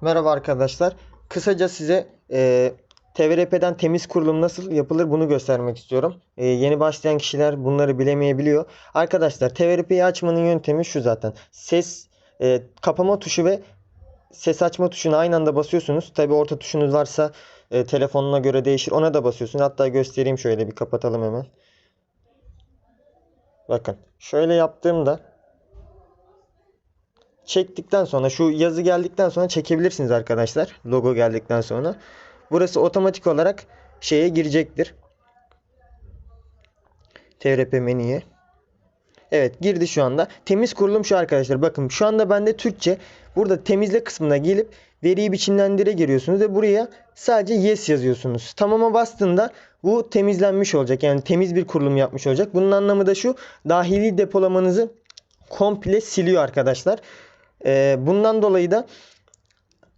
Merhaba arkadaşlar. Kısaca size e, TVRP'den temiz kurulum nasıl yapılır bunu göstermek istiyorum. E, yeni başlayan kişiler bunları bilemeyebiliyor. Arkadaşlar TVRP'yi açmanın yöntemi şu zaten. Ses e, kapama tuşu ve ses açma tuşuna aynı anda basıyorsunuz. Tabi orta tuşunuz varsa e, telefonuna göre değişir. Ona da basıyorsunuz. Hatta göstereyim şöyle bir kapatalım hemen. Bakın şöyle yaptığımda çektikten sonra şu yazı geldikten sonra çekebilirsiniz arkadaşlar. Logo geldikten sonra. Burası otomatik olarak şeye girecektir. TRP menüye. Evet girdi şu anda. Temiz kurulum şu arkadaşlar. Bakın şu anda bende Türkçe. Burada temizle kısmına gelip veriyi biçimlendire giriyorsunuz ve buraya sadece yes yazıyorsunuz. Tamama bastığında bu temizlenmiş olacak. Yani temiz bir kurulum yapmış olacak. Bunun anlamı da şu. Dahili depolamanızı komple siliyor arkadaşlar. Ee, bundan dolayı da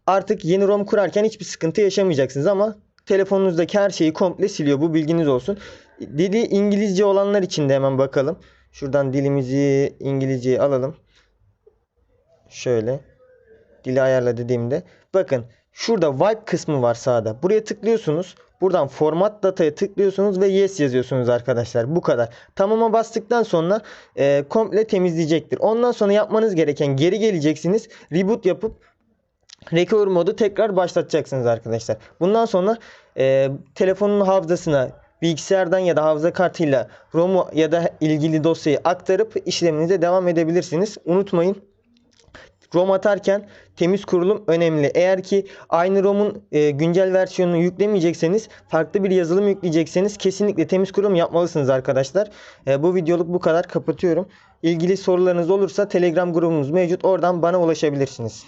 artık yeni ROM kurarken hiçbir sıkıntı yaşamayacaksınız ama telefonunuzdaki her şeyi komple siliyor. Bu bilginiz olsun. Dili İngilizce olanlar için de hemen bakalım. Şuradan dilimizi İngilizceye alalım. Şöyle. Dili ayarla dediğimde. Bakın şurada wipe kısmı var sağda. Buraya tıklıyorsunuz. Buradan format dataya tıklıyorsunuz ve yes yazıyorsunuz arkadaşlar. Bu kadar. Tamama bastıktan sonra e, komple temizleyecektir. Ondan sonra yapmanız gereken geri geleceksiniz. Reboot yapıp recover modu tekrar başlatacaksınız arkadaşlar. Bundan sonra e, telefonun hafızasına bilgisayardan ya da hafıza kartıyla ROM'u ya da ilgili dosyayı aktarıp işleminize devam edebilirsiniz. Unutmayın ROM atarken temiz kurulum önemli. Eğer ki aynı ROM'un e, güncel versiyonunu yüklemeyecekseniz farklı bir yazılım yükleyecekseniz kesinlikle temiz kurulum yapmalısınız arkadaşlar. E, bu videoluk bu kadar kapatıyorum. İlgili sorularınız olursa Telegram grubumuz mevcut. Oradan bana ulaşabilirsiniz.